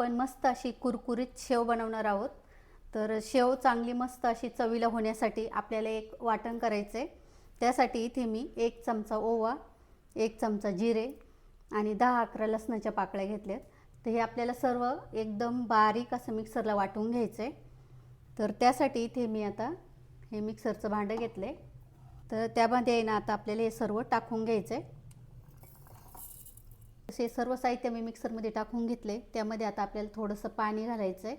आपण मस्त अशी कुरकुरीत शेव बनवणार आहोत. तर शेव चांगली मस्त अशी चवीला होण्यासाठी आपल्याला एक वाटण करायचं आहे त्यासाठी इथे मी एक चमचा ओवा एक चमचा जिरे आणि दहा अकरा लसणाच्या पाकळ्या घेतल्यात. तर हे आपल्याला सर्व एकदम बारीक असं मिक्सरला वाटून घ्यायचं आहे तर त्यासाठी इथे मी आता हे मिक्सरचं भांडं घेतलं आहे तर त्यामध्ये ना आता आपल्याला हे सर्व टाकून घ्यायचं आहे असे सर्व साहित्य मी मिक्सरमध्ये टाकून घेतले. त्यामध्ये आता आपल्याला थोडंसं पाणी घालायचं आहे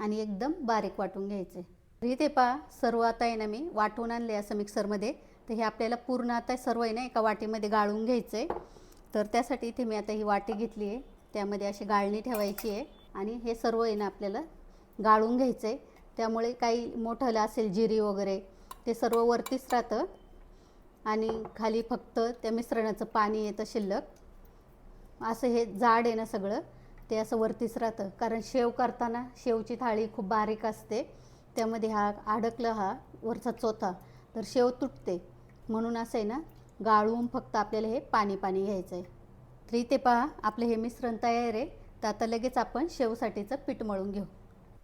आणि एकदम बारीक वाटून घ्यायचं आहे तर इथे पहा सर्व आता आहे ना मी वाटून आणले असं मिक्सरमध्ये. तर हे आपल्याला पूर्ण आता सर्व आहे ना एका वाटीमध्ये गाळून घ्यायचं आहे तर त्यासाठी इथे मी आता ही वाटी घेतली आहे. त्यामध्ये अशी गाळणी ठेवायची आहे आणि हे सर्व आहे ना आपल्याला गाळून घ्यायचं आहे त्यामुळे काही मोठं असेल जिरी वगैरे ते सर्व वरतीच राहतं. आणि खाली फक्त त्या मिश्रणाचं पाणी येतं शिल्लक. असं हे जाड आहे ना सगळं ते असं वरतीच राहतं. कारण शेव करताना शेवची थाळी खूप बारीक असते. त्यामध्ये हा अडकलं हा वरचा चोथा तर शेव तुटते. म्हणून असं आहे ना गाळून फक्त आपल्याला हे पाणी पाणी घ्यायचं आहे तर इथे पहा आपलं हे मिश्रण तयार आहे. तर आता लगेच आपण शेवसाठीचं पीठ मळून घेऊ.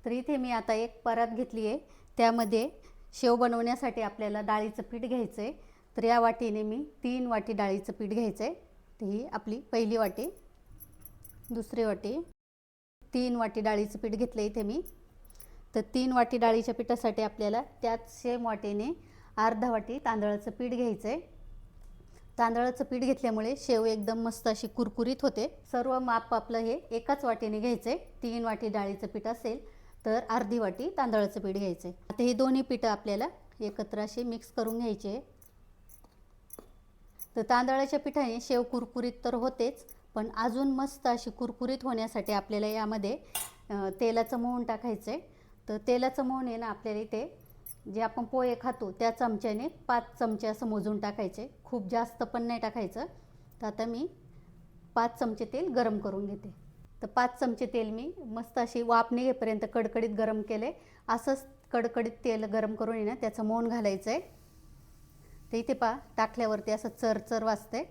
तर इथे मी आता एक परात घेतली आहे. त्यामध्ये शेव बनवण्यासाठी आपल्याला डाळीचं पीठ घ्यायचं आहे तर या वाटीने मी तीन वाटी डाळीचं पीठ घ्यायचं आहे तर ही आपली पहिली वाटी दुसरी वाटी तीन वाटी डाळीचं पीठ घेतलं इथे मी. तर तीन वाटी डाळीच्या पिठासाठी आपल्याला त्याच सेम वाटीने अर्धा वाटी तांदळाचं पीठ घ्यायचं आहे तांदळाचं पीठ घेतल्यामुळे शेव एकदम मस्त अशी कुरकुरीत होते. सर्व माप आपलं हे एकाच वाटीने घ्यायचं आहे तीन वाटी डाळीचं पीठ असेल तर अर्धी वाटी तांदळाचं पीठ घ्यायचं आहे आता हे दोन्ही पिठं आपल्याला एकत्र असे मिक्स करून घ्यायचे. आहे तर तांदळाच्या पिठाने शेव कुरकुरीत तर होतेच पण अजून मस्त अशी कुरकुरीत होण्यासाठी आपल्याला यामध्ये तेलाचं मोहन टाकायचं आहे तर तेलाचं मोहन आहे ना आपल्याला इथे जे आपण पोहे खातो त्या चमच्याने पाच चमचे असं मोजून टाकायचे. खूप जास्त पण नाही टाकायचं. तर आता मी पाच चमचे तेल गरम करून घेते. तर पाच चमचे तेल मी मस्त अशी वाफ निघेपर्यंत कडकडीत गरम केले. असंच कडकडीत तेल गरम करून येणं त्याचं मोहन घालायचं आहे ते इथे पहा टाकल्यावरती असं चरचर चर वाजते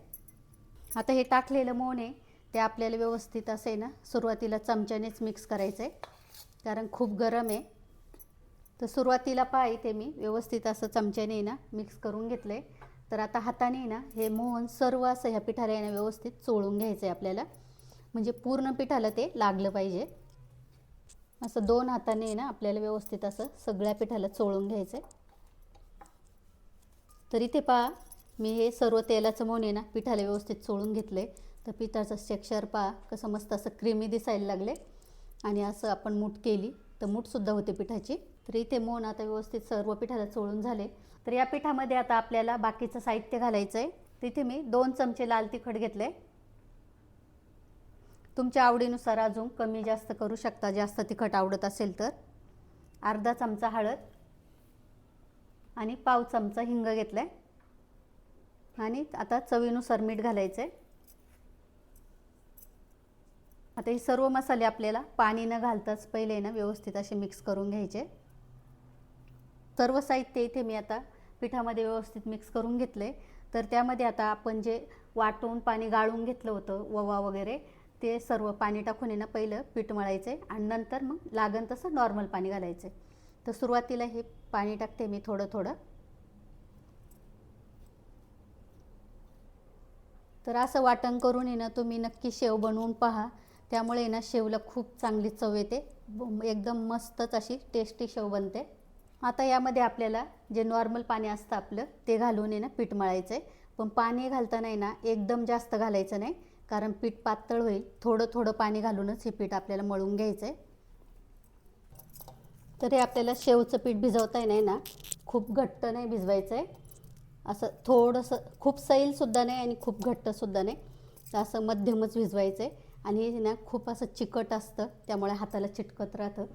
आता हे टाकलेलं मोहन आहे ते आपल्याला व्यवस्थित असं आहे ना सुरुवातीला चमच्यानेच मिक्स करायचं आहे कारण खूप गरम आहे. तर सुरुवातीला पहा इथे मी व्यवस्थित असं चमच्याने ना मिक्स करून घेतलं आहे तर आता हाताने ना हे मोहन सर्व असं ह्या पिठाला आहे ना व्यवस्थित चोळून घ्यायचं आहे आपल्याला. म्हणजे पूर्ण पिठाला ते लागलं पाहिजे. असं दोन हाताने ना आपल्याला व्यवस्थित असं सगळ्या पिठाला चोळून घ्यायचं आहे तर इथे पहा मी हे सर्व तेलाचं मोन आहे ना पिठाला व्यवस्थित चोळून घेतले तर पिठाचं स्ट्रक्चर पहा कसं मस्त असं क्रीमी दिसायला लागले. आणि असं आपण मूठ केली तर मूठसुद्धा होते पिठाची. तर इथे मोन आता व्यवस्थित सर्व पिठाला चोळून झाले. तर या पिठामध्ये आता आपल्याला बाकीचं साहित्य घालायचं आहे तिथे मी दोन चमचे लाल तिखट घेतले तुमच्या आवडीनुसार अजून कमी जास्त करू शकता जास्त तिखट आवडत असेल तर. अर्धा चमचा हळद. आणि पाव चमचा हिंग घेतला आहे आणि आता चवीनुसार मीठ घालायचं आहे आता हे सर्व मसाले आपल्याला पाणी न घालताच पहिले ना व्यवस्थित असे मिक्स करून घ्यायचे. सर्व साहित्य इथे मी आता पिठामध्ये व्यवस्थित मिक्स करून घेतले तर त्यामध्ये आता आपण जे वाटून पाणी गाळून घेतलं होतं ववा वगैरे ते सर्व पाणी टाकून आहे ना पहिलं पीठ मळायचं आहे आणि नंतर मग लागन तसं नॉर्मल पाणी घालायचं आहे तर सुरुवातीला हे पाणी टाकते मी थोडं थोडं. तर असं वाटण करून आहे ना तुम्ही नक्की शेव बनवून पहा. त्यामुळे ना शेवला खूप चांगली चव येते. एकदम मस्तच अशी टेस्टी शेव बनते. आता यामध्ये आपल्याला जे नॉर्मल पाणी असतं आपलं ते घालून आहे ना पीठ मळायचं आहे पण पाणी घालताना आहे ना एकदम जास्त घालायचं नाही. कारण पीठ पातळ होईल. थोडं थोडं पाणी घालूनच हे पीठ आपल्याला मळून घ्यायचं आहे तर हे आपल्याला शेवचं पीठ भिजवता येणार ना. खूप घट्ट नाही भिजवायचं आहे असं थोडंसं खूप सैलसुद्धा नाही आणि खूप घट्टसुद्धा नाही. तर असं मध्यमच भिजवायचं आहे आणि हे ना खूप असं चिकट असतं त्यामुळे हाताला चिटकत राहतं.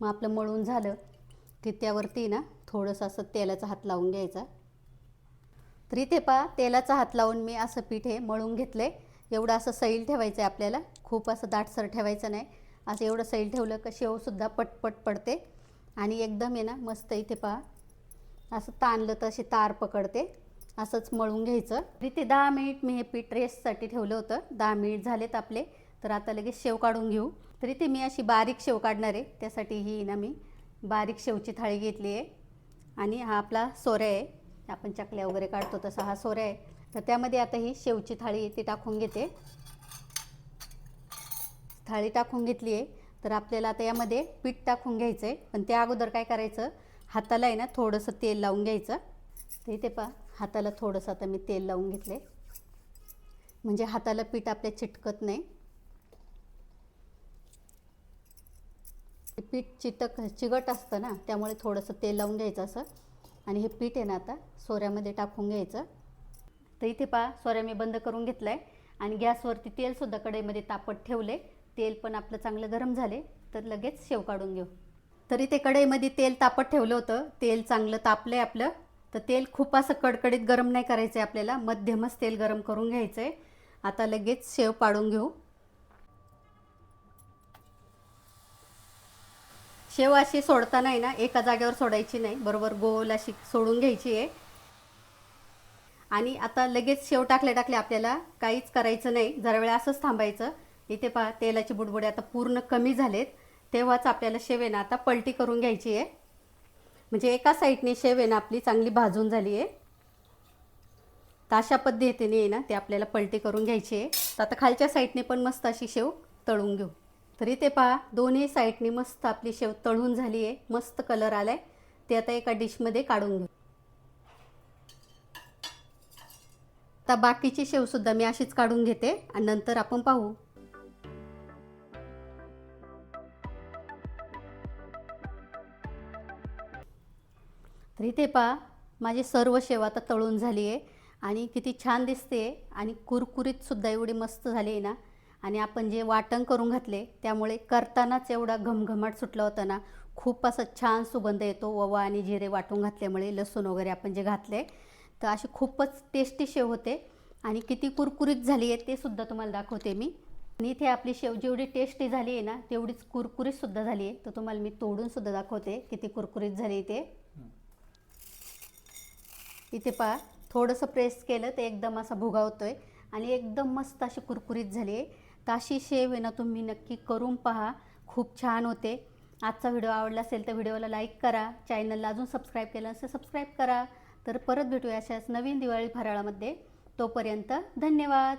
मग आपलं मळून झालं की त्यावरती ना थोडंसं असं तेलाचा हात लावून घ्यायचा. तर इथे पहा तेलाचा हात लावून मी असं पीठ हे मळून घेतलं आहे एवढं असं सैल ठेवायचं आहे आपल्याला. खूप असं दाटसर ठेवायचं नाही. असं एवढं सैल ठेवलं का शेवसुद्धा पटपट पडते. आणि एकदम आहे ना मस्त इथे पहा. असं ताणलं तर अशी तार पकडते. असंच मळून घ्यायचं. इथे दहा मिनिट मी हे पीठ रेस्टसाठी ठेवलं होतं. दहा मिनिट झालेत आपले. तर आता लगेच शेव काढून घेऊ. तर इथे मी अशी बारीक शेव काढणार आहे. त्यासाठी ही ना मी बारीक शेवची थाळी घेतली आहे. आणि हा आपला सोऱ्या आहे. आपण चकल्या वगैरे काढतो तसा हा सोऱ्या आहे. तर त्यामध्ये आता ही शेवची थाळी ती टाकून घेते. थाळी टाकून घेतली आहे. तर आपल्याला आता यामध्ये पीठ टाकून घ्यायचं आहे पण त्या अगोदर काय करायचं? हाताला आहे ना थोडंसं तेल लावून घ्यायचं. तर इथे पहा हाताला थोडंसं आता मी तेल लावून घेतले म्हणजे हाताला पीठ आपल्या चिटकत नाही. ते पीठ चिटक चिकट असतं ना त्यामुळे थोडंसं तेल लावून घ्यायचं असं. आणि हे पीठ आहे ना आता सोऱ्यामध्ये टाकून घ्यायचं. तर इथे पहा सोऱ्या मी बंद करून घेतलं आहे आणि गॅसवरती तेलसुद्धा कढईमध्ये तापत ठेवले तेल पण आपलं चांगलं गरम झाले तर लगेच शेव काढून घेऊ. तरी ते कढईमध्ये तेल तापत ठेवलं होतं तेल चांगलं तापलं आहे आपलं तर तेल खूप असं कडकडीत गरम नाही करायचं आहे आपल्याला मध्यमच तेल गरम करून घ्यायचं आहे आता लगेच शेव पाडून घेऊ. शेव अशी सोडताना आहे ना एका जागेवर सोडायची नाही बरोबर गोल अशी सोडून घ्यायची आहे. आणि आता लगेच शेव टाकले टाकले आपल्याला काहीच करायचं नाही जरा वेळा असंच थांबायचं. इथे पहा तेलाची बुडबुडे आता पूर्ण कमी झालेत. तेव्हाच आपल्याला शेव ना आता पलटी करून घ्यायची आहे. म्हणजे एका साईडने शेव ना आपली चांगली भाजून झाली आहे. तर अशा पद्धतीने आहे ना ते आपल्याला पलटी करून घ्यायची आहे. तर आता खालच्या साईडने पण मस्त अशी शेव तळून घेऊ. तर इथे पहा दोन्ही साईडने मस्त आपली शेव तळून झाली आहे. मस्त कलर आला आहे ते आता एका डिशमध्ये काढून घेऊ. आता बाकीची शेवसुद्धा मी अशीच काढून घेते. आणि नंतर आपण पाहू. तर इथे पहा माझी सर्व शेव आता तळून झाली आहे आणि किती छान दिसते आणि कुरकुरीतसुद्धा एवढी मस्त झाली आहे ना. आणि आपण जे वाटण करून घातले त्यामुळे करतानाच एवढा घमघमाट सुटला होता ना. खूप असं छान सुगंध येतो ओवा आणि जिरे वाटून घातल्यामुळे लसूण वगैरे आपण जे घातले तर अशी खूपच टेस्टी शेव होते. आणि किती कुरकुरीत झाली आहे ते सुद्धा तुम्हाला दाखवते मी. आणि इथे आपली शेव जेवढी टेस्टी झाली आहे ना तेवढीच कुरकुरीतसुद्धा झाली आहे तर तुम्हाला मी तोडूनसुद्धा दाखवते किती कुरकुरीत झाली ते. इथे पहा थोडंसं प्रेस केलं तर एकदम असा भुगावतो आहे आणि एकदम मस्त अशी कुरकुरीत झाली आहे तर अशी शेव आहे ना तुम्ही नक्की करून पहा. खूप छान होते. आजचा व्हिडिओ आवडला असेल तर व्हिडिओला लाईक करा. चॅनलला अजून सबस्क्राईब केलं असेल सबस्क्राईब करा. तर परत भेटूया अशाच नवीन दिवाळी फराळामध्ये. तोपर्यंत धन्यवाद.